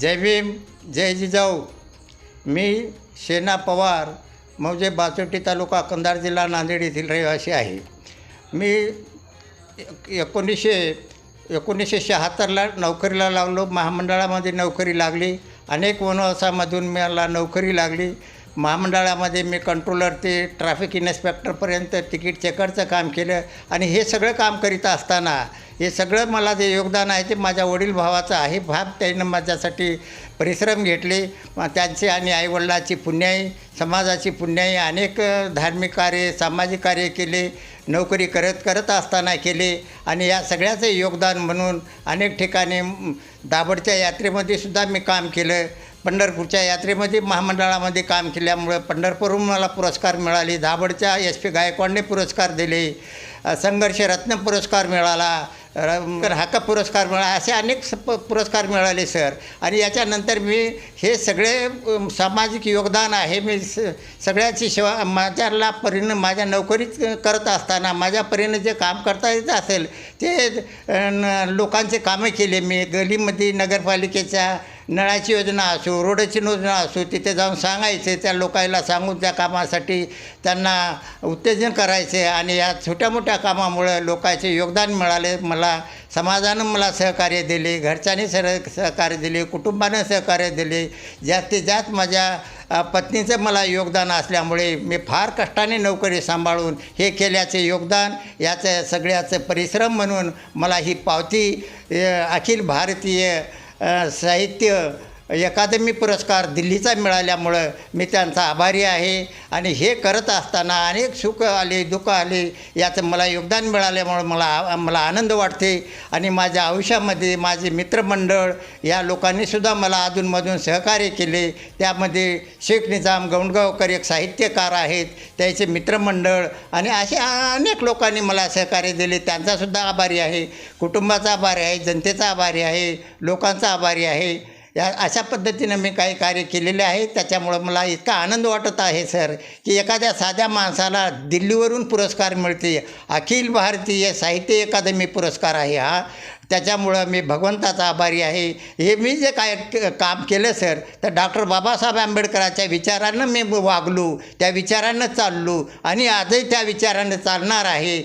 जय भीम जय जिजाऊ. मी शेना पवार म्हणजे बाचोटी तालुका कंधार जिल्हा नांदेड येथील रहिवासी आहे. मी एक- एकोणीसशे एकोणीसशे शहात्तरला नोकरीला लागलो. महामंडळामध्ये नोकरी लागली. अनेक वनवासामधून मला नोकरी लागली. महामंडळामध्ये मी कंट्रोलर ते ट्रॅफिक इन्स्पेक्टरपर्यंत तिकीट चेकरचं काम केलं. आणि हे सगळं काम करीत असताना हे सगळं मला जे योगदान आहे ते माझ्या वडील भावाचं आहे. भाव त्यानं माझ्यासाठी परिश्रम घेतले. त्यांचे आणि आईवडिलाची पुण्याई समाजाची पुण्याई अनेक धार्मिक कार्य सामाजिक कार्य केले नोकरी करत करत असताना केले. आणि या सगळ्याचं योगदान म्हणून अनेक ठिकाणी दाभडच्या यात्रेमध्ये सुद्धा मी काम केलं. पंढरपूरच्या यात्रेमध्ये महामंडळामध्ये काम केल्यामुळं पंढरपूरहून मला पुरस्कार मिळाले. दाभडच्या एस पी गायकवाडने पुरस्कार दिले. संघर्ष रत्न पुरस्कार मिळाला. हाका पुरस्कार मिळाला? असे अनेक स- प- पुरस्कार मिळाले सर. आणि याच्यानंतर मी हे सगळे सामाजिक योगदान आहे. मी स सगळ्याची सेवा माझ्याला परीनं माझ्या नोकरीत करत असताना माझ्या परीनं जे काम करता येत असेल ते न- लोकांचे कामं केले मी. गलीमध्ये नगरपालिकेच्या नळाची योजना असो रोडची योजना असो तिथे जाऊन सांगायचे त्या लोकांना सांगून त्या कामासाठी त्यांना उत्तेजन करायचे आणि या छोट्या मोठ्या कामामुळं लोकांचे योगदान मिळाले. मला समाजानं मला सहकार्य दिले घरच्यांनी सर सहकार्य दिले कुटुंबानं सहकार्य दिले. जास्तीत जास्त माझ्या पत्नीचं मला योगदान असल्यामुळे मी फार कष्टाने नोकरी सांभाळून हे केल्याचे योगदान याचं सगळ्याचं परिश्रम म्हणून मला ही पावती अखिल भारतीय अ, साहित्य अकादमी पुरस्कार दिल्लीचा मिळाल्यामुळं मी त्यांचा आभारी आहे. आणि हे करत असताना अनेक सुख आले दुःख आले याचं मला योगदान मिळाल्यामुळं मला आ- मला आनंद वाटते. आणि माझ्या आयुष्यामध्ये माझे मित्रमंडळ या लोकांनीसुद्धा मला अधूनमधून सहकार्य केले. त्यामध्ये शेख निजाम गौंडगावकर एक साहित्यकार आहेत त्याचे मित्रमंडळ आणि असे अनेक लोकांनी मला सहकार्य दिले. त्यांचासुद्धा आभारी आहे. कुटुंबाचा आभारी आहे जनतेचा आभारी आहे लोकांचा आभारी आहे. या अशा पद्धतीनं मी काही कार्य केलेले आहे. त्याच्यामुळं मला इतका आनंद वाटत आहे सर की एखाद्या साध्या माणसाला दिल्लीवरून पुरस्कार मिळते. अखिल भारतीय साहित्य अकादमी पुरस्कार आहे हा. त्याच्यामुळं मी भगवंताचा आभारी आहे. हे मी जे काय काम केलं सर तर डॉक्टर बाबासाहेब आंबेडकरांच्या विचारानं मी वागलो त्या विचारानं चाललो आणि आजही त्या विचारानं चालणार आहे.